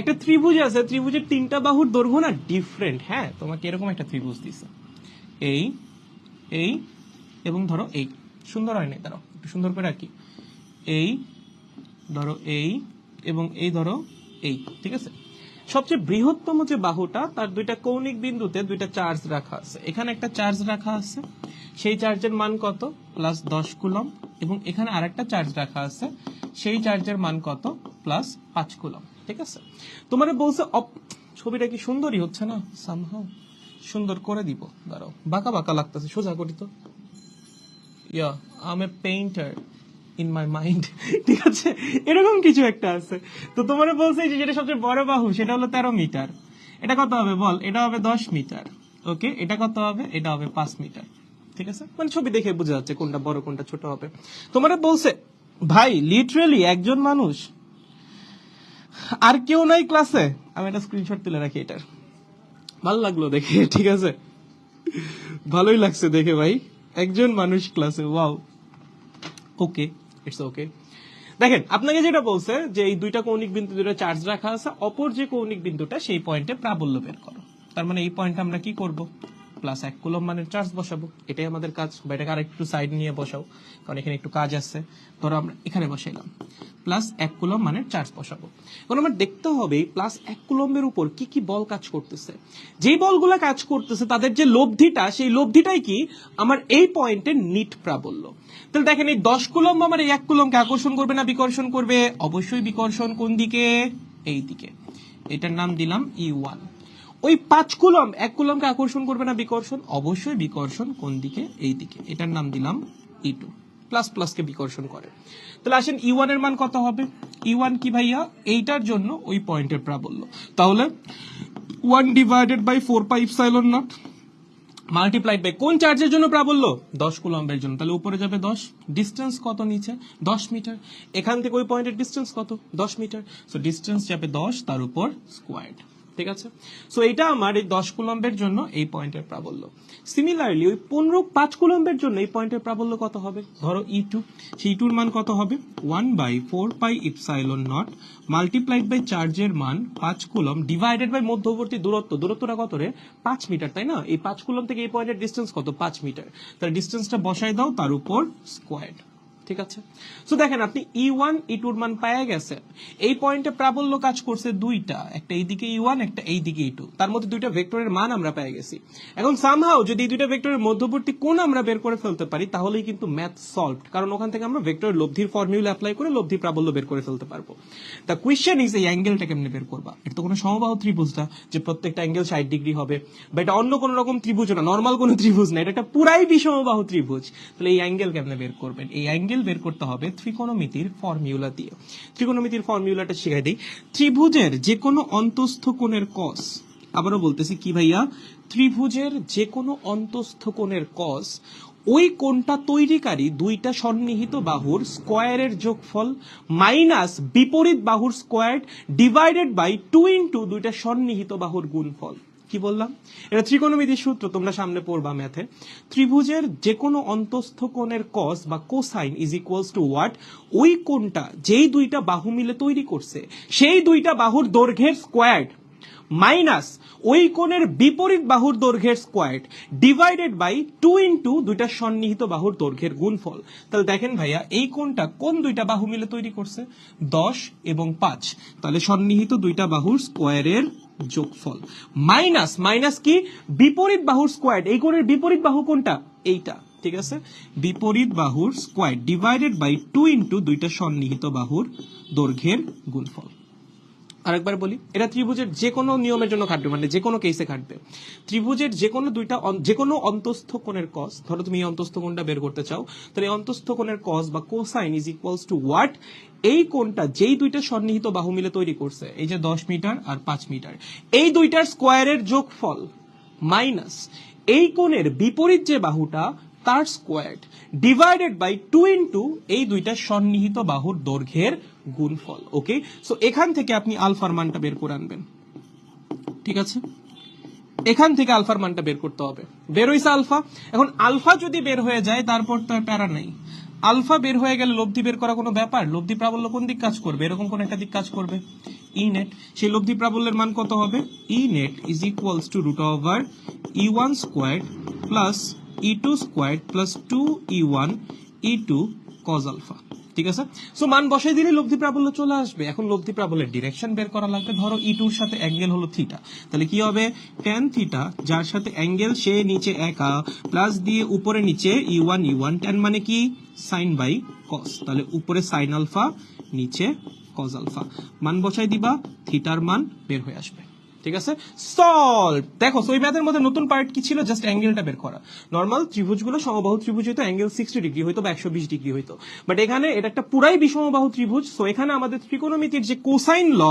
একটা ত্রিভুজ আছে, ত্রিভুজের তিনটা বাহুর দৈর্ঘ্য না ডিফারেন্ট হ্যাঁ? তোমাকে এরকম একটা ত্রিভুজ দিছে। এই এই এবং ধরো এই। সুন্দর হয় নাই? দাঁড়াও, একটু সুন্দর করে রাখি এই, ধরো এই এবং এই ধরো এই, ঠিক আছে? সবচেয়ে বৃহত্তম যে বাহুটা, তার দুইটা কৌণিক বিন্দুতে দুইটা চার্জ রাখা আছে। এখানে একটা চার্জ রাখা আছে। সেই চার্জের মান কত? প্লাস দশ কুলম এবং এখানে আরেকটা চার্জ রাখা আছে। সেই চার্জের মান কত? প্লাস পাঁচ কুলম ঠিক আছে? তোমার বলছে ছবিটা কি সুন্দরই হচ্ছে না? সামহাও সুন্দর করে দিব, দাঁড়াও, বাঁকা বাঁকা লাগতেছে, সোজা করি তো। Yeah um a painter in my mind ঠিক আছে? এরকম কিছু একটা আছে। তো তোমার বলছে যে যেটা সবচেয়ে বড় বাহু, সেটা হলো তেরো মিটার। এটা কত হবে বল? এটা হবে দশ মিটার। ওকে? এটা কত হবে? এটা হবে পাঁচ মিটার। ঠিক আছে? মানে ছবি দেখে বোঝা যাচ্ছে কোনটা বড়, কোনটা ছোট হবে। তোমার বলছে, ভাই লিটারেলি একজন মানুষ আর কেউ নাই ক্লাসে। আমি একটা স্ক্রিনশট তুলে রাখি এটার। ভালো লাগল দেখে, ঠিক আছে? ভালোই লাগছে দেখে ভাই। একজন মানুষ ক্লাসে ওয়াও ওকে ইটস ওকে দেখেন, আপনাকে যেটা বলছে যে এই দুইটা কৌণিক বিন্দু দুটো চার্জ রাখা আছে, অপর যে কৌণিক বিন্দুটা সেই পয়েন্টে প্রাবল্য বের করো। তার মানে এই পয়েন্টটা আমরা কি করব? প্লাস এক কুলম মানের চার্জ বসাবো, এটাই আমাদের কাজ। বা এটাকে আরেকটু সাইড নিয়ে বসাও, কারণ এখানে একটু কাজ আছে। ধরো আমরা এখানে বসাইলাম। প্লাস এক কুলম মানের চার্জ বসাবো। এখন আমার দেখতে হবে প্লাস এক কুলম্বের উপর কি কি বল কাজ করতেছে। যেই বলগুলো কাজ করতেছে, তাদের যে লব্ধিটা, সেই লব্ধিটাই কি? আমার এই পয়েন্টের নিট প্রাবল্য। তাহলে দেখেন, এই দশ কুলম্ব আমার এই এক কুলম্বকে আকর্ষণ করবে না, বিকর্ষণ করবে? অবশ্যই বিকর্ষণ কোন দিকে? এই দিকে এটার নাম দিলাম ই ওয়ান ওই পাঁচ কুলম, এক কুলমকে আকর্ষণ করবে না বিকর্ষণ? অবশ্যই বিকর্ষণ কোন দিকে? এই দিকে। এটার নাম দিলাম ই টু প্লাস প্লাসকে বিকর্ষণ করে। তাহলে আসেন ই ওয়ানের মান কত হবে? ই ওয়ান কি ভাইয়া? এইটার জন্য ওই পয়েন্টের প্রাবল্য। তাহলে one divided by four pi epsilon nought multiplied by কোন চার্জের জন্য প্রাবল্য? দশ কুলম্বের জন্য। তাহলে উপরে যাবে দশ। ডিস্টেন্স কত নিচে? দশ মিটার এখান থেকে ওই পয়েন্টের ডিস্টেন্স কত? দশ মিটার সো ডিস্টেন্স যাবে দশ, তার উপর স্কোয়ার্ড ঠিক আছে? সো এটা আমার এই দশ কুলম্বের জন্য এই পয়েন্টের প্রাবল্য। সিমিলারলি ওই পনেরো পাঁচ কুলম্বের জন্য এই পয়েন্টের প্রাবল্য কত হবে? ধরো ই টু সেই টুর মান কত হবে? One by four pi epsilon nought multiplied by চার্জের মান পাঁচ কুলম ডিভাইডেড বাই মধ্যবর্তী দূরত্ব। দূরত্বটা কত রে? পাঁচ মিটার, তাই না? এই পাঁচ কুলম থেকে এই পয়েন্টের ডিস্টেন্স কত? পাঁচ মিটার। তার ডিস্টেন্সটা বসাই দাও তার উপর স্কোয়ার্ড ঠিক আছে? সো দেখেন, আপনি ই ওয়ান ই টুর মান পাওয়া গেছে এই পয়েন্টে প্রাবল্য কাজ করছে দুইটা। একটা এইদিকে ই ওয়ান একটা এইদিকে ই টু তার মধ্যে দুইটা ভেক্টরের মান আমরা পেয়ে গেছি। এখন সামহাও যদি এই দুইটা ভেক্টরের মধ্যবর্তী কোণ আমরা বের করে ফেলতে পারি, তাহলেই কিন্তু ম্যাথ সলভ কারণ ওখান থেকে আমরা ভেক্টর লব্ধির ফর্মুলা অ্যাপ্লাই করে লব্ধি প্রাবল্য বের করে ফেলতে পারব। দ্য কোয়েশ্চেন ইজ এই অ্যাঙ্গেলটা কেমনে বের করবা? এটা তো কোনো সমবাহু ত্রিভুজ না যে প্রত্যেকটা অ্যাঙ্গেল ষাট ডিগ্রি হবে। বা এটা অন্য কোনো রকম ত্রিভুজ না নর্মাল কোনো ত্রিভুজ না। এটা একটা পুরাই বিষমবাহু ত্রিভুজ। তাহলে এই অ্যাঙ্গেল কেমনে বের করবেন? এই অ্যাঙ্গেল বের করতে হবে ত্রিকোণমিতির ফর্মুলা দিয়ে। ত্রিকোণমিতির ফর্মুলাটা শিখাই দিই। ত্রিভুজের যে কোনো অন্তস্থ কোণের কস আবারও বলতেছি কি ভাইয়া? ত্রিভুজের যে কোনো অন্তস্থ কোণের কস ওই কোণটা তৈরিকারী দুইটা সন্নিহিত বাহুর স্কোয়ারের যোগফল মাইনাস বিপরীত বাহুর square divided by two into দুইটা সন্নিহিত বাহুর গুণফল। কি বললাম? এটা ত্রিকোণমিতির সূত্র, তোমরা সামনে পড়বা ম্যাথে। ত্রিভুজের যে কোনো অন্তস্থ কোণের কস বা cosine is equals to what ওই কোণটা যেই দুইটা বাহু মিলে তৈরি করছে, সেই দুইটা বাহুর দৈর্ঘ্যের স্কোয়ার মাইনাস ওই কোণের বিপরীত বাহুর দৈর্ঘ্যের square divided by two into দুইটা সন্নিহিত বাহুর দৈর্ঘ্যের গুণফল। তাহলে দেখেন ভাইয়া, এই কোণটা কোন দুইটা বাহু মিলে তৈরি করছে? দশ এবং পাঁচ। তাহলে সন্নিহিত দুইটা বাহুর স্কোয়ারের যোগফল। মাইনাস মাইনাস কি? বিপরীত বাহুর স্কোয়ার এই কোণের বিপরীত বাহু কোনটা? এইটা। ঠিক আছে? বিপরীত বাহুর square divided by two into দুইটা সন্নিহিত বাহুর দৈর্ঘ্যের গুণফল। আরেকবার বলি, এটা ত্রিভুজের যে কোনো নিয়মের জন্য খাটবে মানে যে কোনো কেসে খাটবে। ত্রিভুজের যে কোনো দুইটা যে কোনো অন্তস্থ কোণের কস ধরো তুমি এই অন্তস্থ কোণটা বের করতে চাও, তাহলে এই অন্তস্থ কোণের কস বা cosine is equals to what এই কোণটা যেই দুইটা সন্নিহিত বাহু মিলে তৈরি করছে, এই যে দশ মিটার আর পাঁচ মিটার, এই দুইটার স্কোয়ারের যোগফল মাইনাস এই কোণের বিপরীত যে বাহুটা, তার squared divided by two into এই দুইটা সন্নিহিত বাহুর দৈর্ঘ্যের গুণফল ওকে সো এখান থেকে আপনি আলফার মানটা বের করে আনবেন। ঠিক আছে? এখান থেকে আলফার মানটা বের করতে হবে। বের হয়েছে আলফা। এখন আলফা যদি বের হয়ে যায়, তারপর তো প্যারা নাই। আলফা বের হয়ে গেলে লব্ধি বের করা কোনো ব্যাপার? লব্ধি প্রাবল্য কোন দিক কাজ করবে? এরকম কোন একটা দিক কাজ করবে। ই নেট সেই লব্ধি প্রাবল্যের মান কত হবে? E net is equals to root over E one squared plus E two squared plus two E one E two cos alpha ঠিক আছে? সো মান বসাই দিলে লব্ধি প্রাবল্য চলে আসবে। এখন লব্ধি প্রাবল্যের ডিরেকশন বের করা লাগবে। ধরো ই টুর সাথে অ্যাঙ্গেল হলো থিটা তাহলে কি হবে? ট্যান থিটা যার সাথে অ্যাঙ্গেল সে নিচে একা প্লাস দিয়ে উপরে নিচে E one E one tan মানে কি? সাইন বাই কস তাহলে উপরে সাইন আলফা নিচে কজ আলফা মান বসাই দিবা থিটার মান বের হয়ে আসবে। ঠিক আছে? সলভ দেখো ওই ম্যাথের মধ্যে নতুন পার্ট কি ছিল? জাস্ট অ্যাঙ্গেলটা বের করা। নর্মাল ত্রিভুজগুলো সমবাহু ত্রিভুজ হইতো অ্যাঙ্গেল সিক্সটি ডিগ্রি হইতো বা একশো বিশ ডিগ্রি হইতো। বাট এখানে এটা একটা পুরাই বিষমবাহু ত্রিভুজ সো এখানে আমাদের ত্রিকোণমিতির যে কোসাইন ল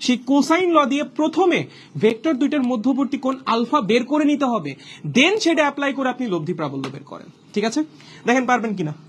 সেই কোসাইন ল দিয়ে প্রথমে ভেক্টর দুইটার মধ্যবর্তী কোণ আলফা বের করে নিতে হবে। দেন সেটা অ্যাপ্লাই করে আপনি লব্ধি প্রাবল্য বের করেন। ঠিক আছে? দেখেন পারবেন কিনা?